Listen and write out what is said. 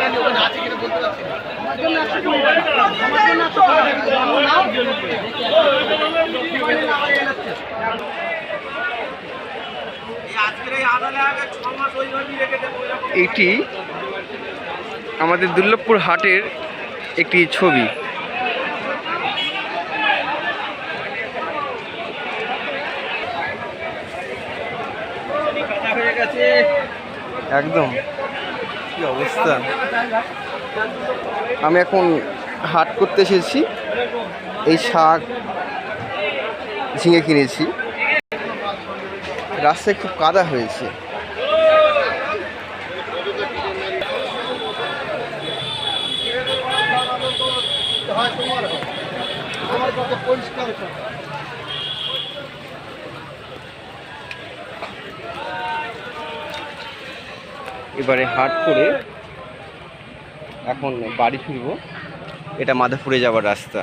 আমার জন্য আছে আমার জন্য একশো এটি আমাদের দুর্লভপুর হাটের একটি ছবি। একদম। কি অবস্থা? আমি এখন হাট করতে এসেছি। এই শাক ঝিঙে কিনেছি। রাস্তায় খুব কাদা হয়েছে। এবারে হাট করে এখন বাড়ি ফিরবো। এটা মাদাপুরে যাওয়ার রাস্তা।